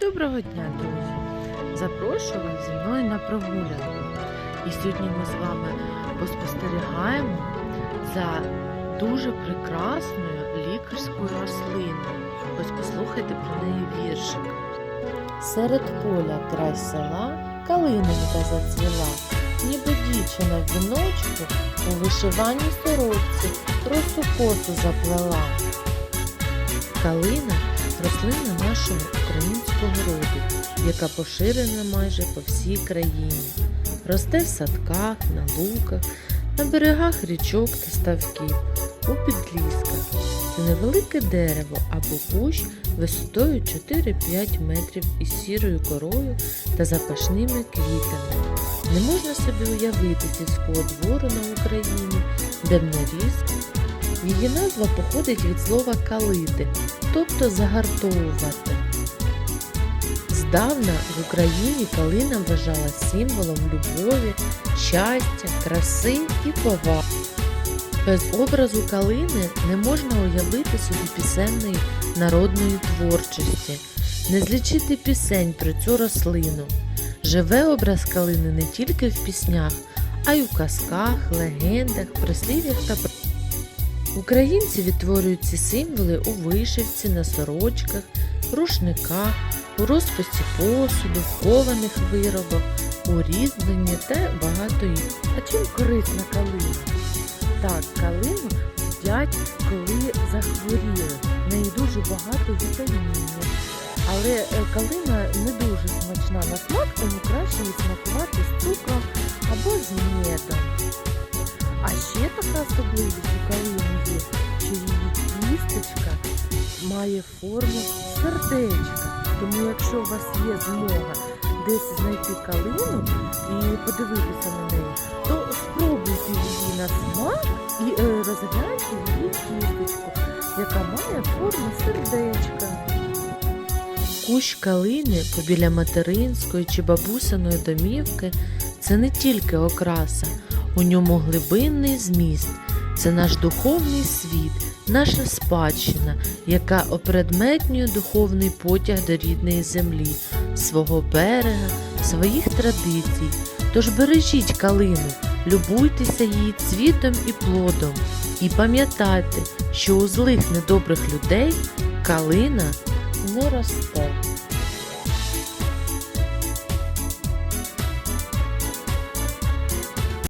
Доброго дня, друзі! Запрошую вас зі мною на прогулянку. І сьогодні ми з вами поспостерігаємо за дуже прекрасною лікарською рослиною. Ось послухайте про неї віршик. Серед поля край села калинонька зацвіла, ніби дівчина в віночку у вишиваній сорочці росу косу заплела. Калина рослина нашого українського роду, яка поширена майже по всій країні. Росте в садках, на луках, на берегах річок та ставків, у підлісках. Це невелике дерево або кущ висотою 4-5 метрів із сірою корою та запашними квітами. Не можна собі уявити сільського двору на Україні, де б. Її назва походить від слова калити, тобто загартовувати. Здавна в Україні калина вважала символом любові, щастя, краси і поваги. Без образу калини не можна уявити собі пісенної народної творчості, не злічити пісень про цю рослину. Живе образ калини не тільки в піснях, а й у казках, легендах, прислів'ях та Українці відтворюють ці символи у вишивці, на сорочках, рушниках, у розписі посуду, в кованих виробах, у різьбленні та багато. А чим корисна калина? Так, калину їдять, коли захворіли. В неї дуже багато вітамінів. Але е, калина не дуже смачна на смак, тому така особливість у калини є, що її кісточка має форму сердечка. Тому якщо у вас є змога десь знайти калину і подивитися на неї, то спробуйте її на смак і е, розгляньте її кісточку, яка має форму сердечка. Кущ калини побіля материнської чи бабусиної домівки це не тільки окраса, у ньому глибинний зміст. Це наш духовний світ, наша спадщина, яка опредметнює духовний потяг до рідної землі, свого берега, своїх традицій. Тож бережіть калину, любуйтеся її цвітом і плодом. І пам'ятайте, що у злих недобрих людей калина не росте.